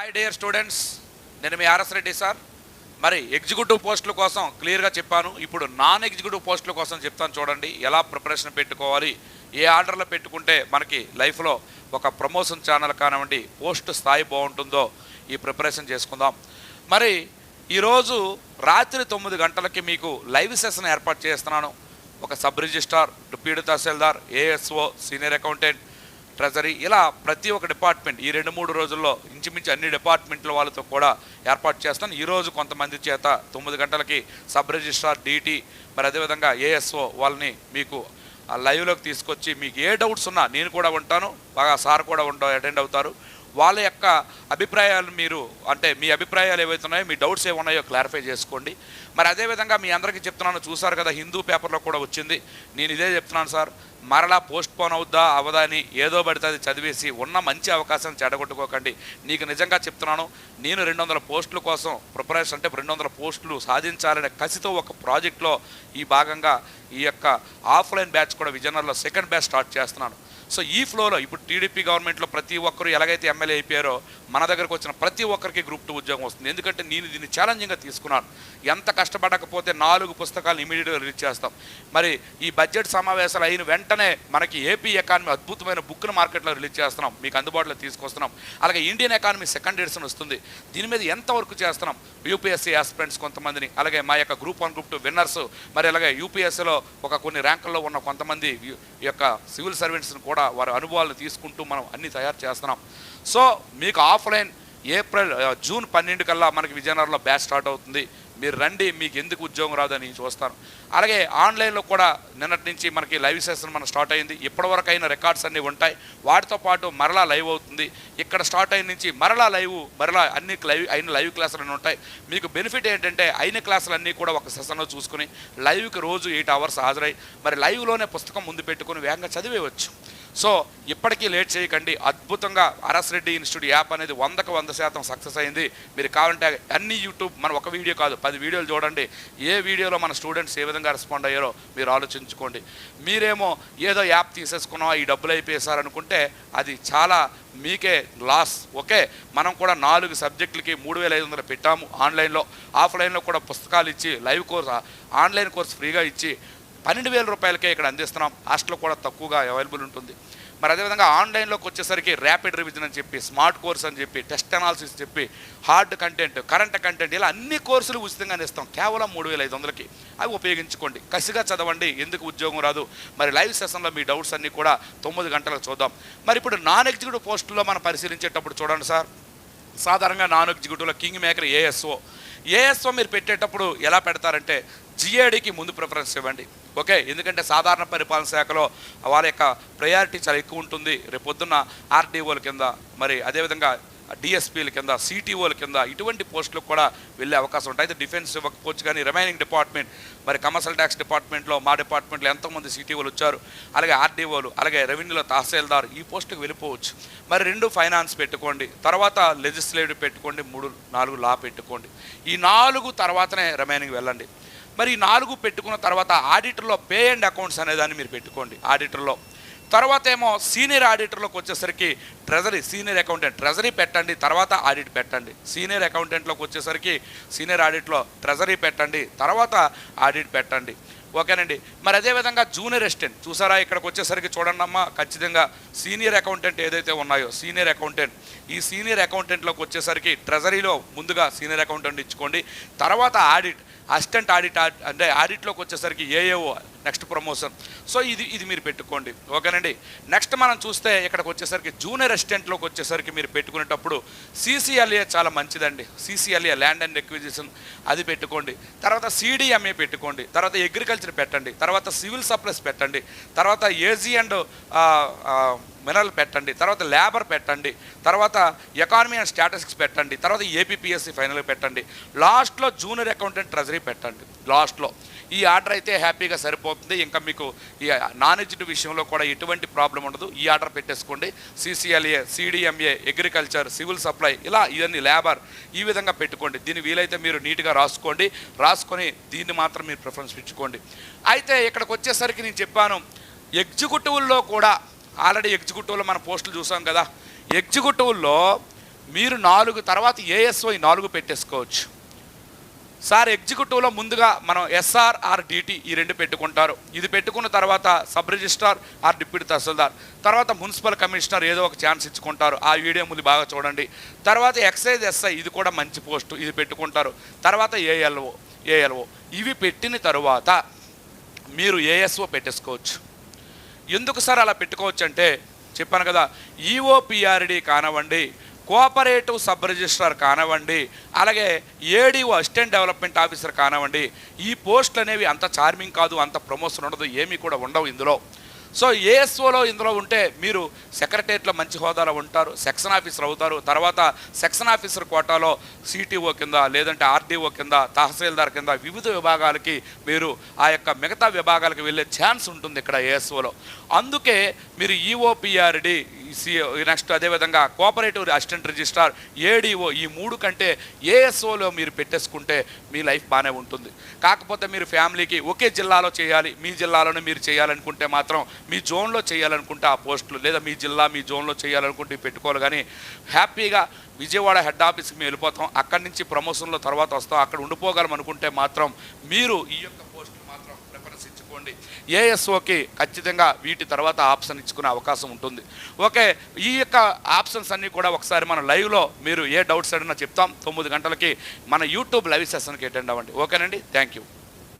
Hi dear students నేను మీ RS Reddy sir. మరి ఎగ్జిక్యూటివ్ పోస్టుల కోసం క్లియర్గా చెప్పాను. ఇప్పుడు నాన్ ఎగ్జిక్యూటివ్ పోస్టుల కోసం చెప్తాను చూడండి. ఎలా ప్రిపరేషన్ పెట్టుకోవాలి? ఏ ఆర్డర్లో పెట్టుకుంటే మనకి లైఫ్లో ఒక ప్రమోషన్ ఛానల్ కానివ్వండి పోస్ట్ స్థాయి బాగుంటుందో ఈ ప్రిపరేషన్ చేసుకుందాం. మరి ఈరోజు రాత్రి తొమ్మిది గంటలకి మీకు లైవ్ సెషన్ ఏర్పాటు చేస్తున్నాను. ఒక sub registrar deputy tahsildar ASO senior accountant treasury. ఇలా ప్రతి ఒక్క డిపార్ట్మెంట్ ఈ రెండు మూడు రోజుల్లో ఇంచుమించు అన్ని డిపార్ట్మెంట్ల వాళ్ళతో కూడా ఏర్పాటు చేస్తాను. ఈరోజు కొంతమంది చేత తొమ్మిది గంటలకి సబ్ రిజిస్ట్రార్ డీటీ మరి అదేవిధంగా ఏఎస్ఓ వాళ్ళని మీకు ఆ లైవ్లోకి తీసుకొచ్చి మీకు ఏ డౌట్స్ ఉన్నా నేను కూడా ఉంటాను. బాగా సార్ కూడా ఉంటా అటెండ్ అవుతారు. వాళ్ళ యొక్క అభిప్రాయాలు మీరు అంటే మీ అభిప్రాయాలు ఏవైతే ఉన్నాయో మీ డౌట్స్ ఏమున్నాయో క్లారిఫై చేసుకోండి. మరి అదేవిధంగా మీ అందరికీ చెప్తున్నాను చూసారు కదా హిందూ పేపర్లో కూడా వచ్చింది. నేను ఇదే చెప్తున్నాను సార్ మరలా పోస్ట్ పోన్ అవుద్దా అవదా అని ఏదో పడితే అది చదివేసి ఉన్న మంచి అవకాశం చెడగొట్టుకోకండి. నీకు నిజంగా చెప్తున్నాను నేను రెండు వందల పోస్టుల కోసం ప్రిపరేషన్ అంటే రెండు వందల పోస్టులు సాధించాలనే కసితో ఒక ప్రాజెక్ట్లో ఈ భాగంగా ఈ యొక్క ఆఫ్లైన్ బ్యాచ్ కూడా విజయనగరంలో సెకండ్ బ్యాచ్ స్టార్ట్ చేస్తున్నాను. సో ఈ ఫ్లోలో ఇప్పుడు టీడీపీ గవర్నమెంట్లో ప్రతి ఒక్కరు ఎలాగైతే ఎమ్మెల్యే అయిపోయారో మన దగ్గరకు వచ్చిన ప్రతి ఒక్కరికి గ్రూప్ టూ ఉద్యోగం వస్తుంది. ఎందుకంటే నేను దీన్ని ఛాలెంజింగ్గా తీసుకున్నాను. ఎంత కష్టపడకపోతే నాలుగు పుస్తకాలు ఇమీడియట్గా రిలీజ్ చేస్తాం. మరి ఈ బడ్జెట్ సమావేశాలు అయిన వెంటనే మనకి ఏపీ ఎకానమీ అద్భుతమైన బుక్ను మార్కెట్లో రిలీజ్ చేస్తున్నాం. మీకు అందుబాటులో తీసుకొస్తున్నాం. అలాగే ఇండియన్ ఎకానమీ సెకండ్ ఎడిషన్ వస్తుంది. దీని మీద ఎంత వర్క్ చేస్తున్నాం? యూపీఎస్సీ ఆస్పిరెంట్స్ కొంతమందిని అలాగే మా యొక్క group one group two winners మరి అలాగే యూపీఎస్సీలో ఒక కొన్ని ర్యాంకుల్లో ఉన్న కొంతమంది ఈ యొక్క సివిల్ సర్వెంట్స్ని కూడా వారి అనుభవాలను తీసుకుంటూ మనం అన్ని తయారు చేస్తున్నాం. సో మీకు ఆఫ్లైన్ ఏప్రిల్ జూన్ పన్నెండు కల్లా మనకి విజయనగరంలో బ్యాచ్ స్టార్ట్ అవుతుంది. మీరు రండి మీకు ఎందుకు ఉద్యోగం రాదని చూస్తాను. అలాగే ఆన్లైన్లో కూడా నిన్నటి నుంచి మనకి లైవ్ సెషన్ మన స్టార్ట్ అయింది. ఇప్పటివరకు అయిన రికార్డ్స్ అన్నీ ఉంటాయి. వాటితో పాటు మరలా లైవ్ అవుతుంది. ఇక్కడ స్టార్ట్ అయిన నుంచి మరలా లైవ్ మరలా అన్ని లైవ్ అయిన లైవ్ క్లాసులు అన్నీ ఉంటాయి. మీకు బెనిఫిట్ ఏంటంటే అయిన క్లాసులు అన్నీ కూడా ఒక సెషన్లో చూసుకుని లైవ్కి రోజు ఎయిట్ అవర్స్ హాజరై మరి లైవ్లోనే పుస్తకం ముందు పెట్టుకుని వేగంగా చదివేయవచ్చు సో ఇప్పటికీ లేట్ చేయకండి. అద్భుతంగా అరస్ రెడ్డి ఇన్స్టిట్యూట్ యాప్ అనేది వందకు వంద శాతం సక్సెస్ అయింది. మీరు కావాలంటే అన్ని యూట్యూబ్ మన ఒక వీడియో కాదు పది వీడియోలు చూడండి. ఏ వీడియోలో మన స్టూడెంట్స్ ఏ విధంగా రెస్పాండ్ అయ్యారో మీరు ఆలోచించుకోండి. మీరేమో ఏదో యాప్ తీసేసుకున్నాం ఈ డబ్బులు అయిపోయేసారనుకుంటే అది చాలా మీకే లాస్. ఓకే మనం కూడా నాలుగు సబ్జెక్టులకి మూడు వేల ఐదు వందలు పెట్టాము. ఆన్లైన్లో ఆఫ్లైన్లో కూడా పుస్తకాలు ఇచ్చి లైవ్ కోర్స్ ఆన్లైన్ కోర్స్ ఫ్రీగా ఇచ్చి పన్నెండు వేల రూపాయలకే ఇక్కడ అందిస్తున్నాం. హాస్టల్ కూడా తక్కువగా అవైలబుల్ ఉంటుంది. మరి అదేవిధంగా ఆన్లైన్లోకి వచ్చేసరికి ర్యాపిడ్ రివిజన్ అని చెప్పి స్మార్ట్ కోర్స్ అని చెప్పి టెస్ట్ అనాలిసిస్ చెప్పి హార్డ్ కంటెంట్ కరెంట్ కంటెంట్ ఇలా అన్ని కోర్సులు ఉచితంగానే ఇస్తాం కేవలం మూడు వేల ఐదు వందలకి. అవి ఉపయోగించుకోండి. కసిగా చదవండి. ఎందుకు ఉద్యోగం రాదు? మరి లైవ్ సెషన్లో మీ డౌట్స్ అన్నీ కూడా తొమ్మిది గంటలకు చూద్దాం. మరి ఇప్పుడు నాన్ ఎగ్జిక్యూటివ్ పోస్టుల్లో మనం పరిశీలించేటప్పుడు చూడండి సార్. సాధారణంగా నాన్ ఎగ్జిక్యూటివ్లో కింగ్ మేకర్ ఏఎస్ఓ. ఏఎస్ఓ మీరు పెట్టేటప్పుడు ఎలా పెడతారంటే జిఏడికి ముందు ప్రిఫరెన్స్ ఇవ్వండి. ఓకే ఎందుకంటే సాధారణ పరిపాలన శాఖలో వాళ్ళ యొక్క ప్రయారిటీ చాలా ఎక్కువ ఉంటుంది. రేపు పొద్దున్న ఆర్డీఓల కింద మరి అదేవిధంగా డిఎస్పీల కింద సిటీఓల కింద ఇటువంటి పోస్టులకు కూడా వెళ్ళే అవకాశం ఉంటాయి అయితే డిఫెన్స్ ఇవ్వకపోవచ్చు కానీ రిమైనింగ్ డిపార్ట్మెంట్ మరి కమర్షియల్ ట్యాక్స్ డిపార్ట్మెంట్లో మా డిపార్ట్మెంట్లో ఎంతోమంది సిటీఓలు వచ్చారు. అలాగే ఆర్డీఓలు అలాగే రెవెన్యూలో తహసీల్దార్ ఈ పోస్టుకు వెళ్ళిపోవచ్చు. మరి రెండు ఫైనాన్స్ పెట్టుకోండి. తర్వాత లెజిస్లేటివ్ పెట్టుకోండి. మూడు నాలుగు లా పెట్టుకోండి. ఈ నాలుగు తర్వాతనే రిమైనింగ్ వెళ్ళండి. మరి ఈ నాలుగు పెట్టుకున్న తర్వాత ఆడిటర్లో పే అండ్ అకౌంట్స్ అనేదాన్ని మీరు పెట్టుకోండి ఆడిటర్లో. తర్వాత ఏమో సీనియర్ ఆడిటర్లోకి వచ్చేసరికి ట్రెజరీ సీనియర్ అకౌంటెంట్. ట్రెజరీ పెట్టండి తర్వాత ఆడిట్ పెట్టండి. సీనియర్ అకౌంటెంట్లోకి వచ్చేసరికి సీనియర్ ఆడిట్లో ట్రెజరీ పెట్టండి తర్వాత ఆడిట్ పెట్టండి. ఓకేనండి? మరి అదేవిధంగా జూనియర్ అసిస్టెంట్. చూసారా ఇక్కడికి వచ్చేసరికి చూడండి అమ్మా ఖచ్చితంగా సీనియర్ అకౌంటెంట్ ఏదైతే ఉన్నాయో సీనియర్ అకౌంటెంట్. ఈ సీనియర్ అకౌంటెంట్లోకి వచ్చేసరికి ట్రెజరీలో ముందుగా సీనియర్ అకౌంటెంట్ ఇచ్చుకోండి తర్వాత ఆడిట్. అసిస్టెంట్ ఆడిట్ అంటే ఆడిట్లోకి వచ్చేసరికి ఏఏఓ నెక్స్ట్ ప్రమోషన్. సో ఇది ఇది మీరు పెట్టుకోండి. ఓకేనండి? నెక్స్ట్ మనం చూస్తే ఇక్కడికి వచ్చేసరికి జూనియర్ అసిస్టెంట్లోకి వచ్చేసరికి మీరు పెట్టుకునేటప్పుడు సీసీఎల్ఏ చాలా మంచిదండి. సీసీఎల్ఏ ల్యాండ్ అండ్ ఎక్విజిషన్ అది పెట్టుకోండి. తర్వాత సీడీఎంఏ పెట్టుకోండి. తర్వాత అగ్రికల్చర్ పెట్టండి. తర్వాత సివిల్ సప్లైస్ పెట్టండి. తర్వాత ఏజీ అండ్ మినరల్ పెట్టండి తర్వాత లేబర్ పెట్టండి తర్వాత ఎకానమీ అండ్ స్టాటిస్టిక్స్ పెట్టండి తర్వాత ఏపీపీఎస్సీ ఫైనల్ పెట్టండి లాస్ట్లో జూనియర్ అకౌంటెంట్ ట్రెజరీ పెట్టండి లాస్ట్లో. ఈ ఆర్డర్ అయితే హ్యాపీగా సరిపోతుంది. ఇంకా మీకు ఈ నాన్ ఎడ్యుకేటివ్ విషయంలో కూడా ఎటువంటి ప్రాబ్లం ఉండదు. ఈ ఆర్డర్ పెట్టేసుకోండి. CCLA CDMA agriculture civil supply ఇలా ఇవన్నీ లేబర్ ఈ విధంగా పెట్టుకోండి. దీన్ని వీలైతే మీరు నీట్గా రాసుకోండి. రాసుకొని దీన్ని మాత్రం మీరు ప్రిఫరెన్స్ ఇచ్చుకోండి. అయితే ఇక్కడికి వచ్చేసరికి నేను చెప్పాను ఎగ్జిక్యూటివ్లో కూడా ఆల్రెడీ ఎగ్జిక్యూటివ్లో మన పోస్టులు చూసాం కదా. ఎగ్జిక్యూటివ్లో మీరు నాలుగు తర్వాత ఏఎస్ఓ నాలుగు పెట్టేసుకోవచ్చు. సార్ ఎగ్జిక్యూటివ్లో ముందుగా మనం ఎస్ఆర్ ఆర్ డిటి ఈ రెండు పెట్టుకుంటారు. ఇది పెట్టుకున్న తర్వాత sub registrar or deputy tahsildar. తర్వాత మున్సిపల్ కమిషనర్ ఏదో ఒక ఛాన్స్ ఇచ్చుకుంటారు. ఆ వీడియో ముందు బాగా చూడండి. తర్వాత ఎక్సైజ్ ఎస్ఐ ఇది కూడా మంచి పోస్టు. ఇది పెట్టుకుంటారు. తర్వాత ఏఎల్ఓ ఏఎల్ఓ. ఇవి పెట్టిన తరువాత మీరు ఏఎస్ఓ పెట్టేసుకోవచ్చు. ఎందుకు సార్ అలా పెట్టుకోవచ్చు అంటే చెప్పాను కదా ఈఓపిఆర్డి కానివ్వండి కోఆపరేటివ్ సబ్ రిజిస్ట్రార్ కానివ్వండి అలాగే ఏడీఓ అసిస్టెంట్ డెవలప్మెంట్ ఆఫీసర్ కానివ్వండి ఈ పోస్టులు అనేవి అంత చార్మింగ్ కాదు అంత ప్రమోషన్ ఉండదు ఏమీ కూడా ఉండవు ఇందులో. సో ఏఎస్ఓలో ఇందులో ఉంటే మీరు సెక్రటరేట్లో మంచి హోదాలో ఉంటారు సెక్షన్ ఆఫీసర్ అవుతారు. తర్వాత సెక్షన్ ఆఫీసర్ కోటాలో సిటీఓ కింద లేదంటే ఆర్డీఓ కింద తహసీల్దార్ కింద వివిధ విభాగాలకి మీరు ఆ యొక్క మిగతా విభాగాలకు వెళ్ళే ఛాన్స్ ఉంటుంది ఇక్కడ ఏఎస్ఓలో. అందుకే మీరు ఈఓపిఆర్డి నెక్స్ట్ అదేవిధంగా కోఆపరేటివ్ అసిస్టెంట్ రిజిస్ట్రార్ ఏడీఓ ఈ మూడు కంటే ఏఎస్ఓలో మీరు పెట్టేసుకుంటే మీ లైఫ్ బాగానే ఉంటుంది. కాకపోతే మీరు ఫ్యామిలీకి ఒకే జిల్లాలో చేయాలి మీ జిల్లాలోనే మీరు చేయాలనుకుంటే మాత్రం మీ జోన్లో చేయాలనుకుంటే ఆ పోస్టులు లేదా మీ జిల్లా మీ జోన్లో చేయాలనుకుంటే పెట్టుకోవాలి. కానీ హ్యాపీగా విజయవాడ హెడ్ ఆఫీస్కి మేము వెళ్ళిపోతాం. అక్కడి నుంచి ప్రమోషన్లో తర్వాత వస్తాం. అక్కడ ఉండిపోగలం అనుకుంటే మాత్రం మీరు ఈ యొక్క ప్రిఫరెన్స్ ఏఎస్ఓకి ఖచ్చితంగా వీటి తర్వాత ఆప్షన్ ఇచ్చుకునే అవకాశం ఉంటుంది. ఓకే ఈ యొక్క ఆప్షన్స్ అన్నీ కూడా ఒకసారి మన లైవ్లో మీరు ఏ డౌట్స్ అడిగినా చెప్తాం. తొమ్మిది గంటలకి మన యూట్యూబ్ లైవ్ సెషన్కి అటెండ్ అవ్వండి. ఓకేనండి? Thank you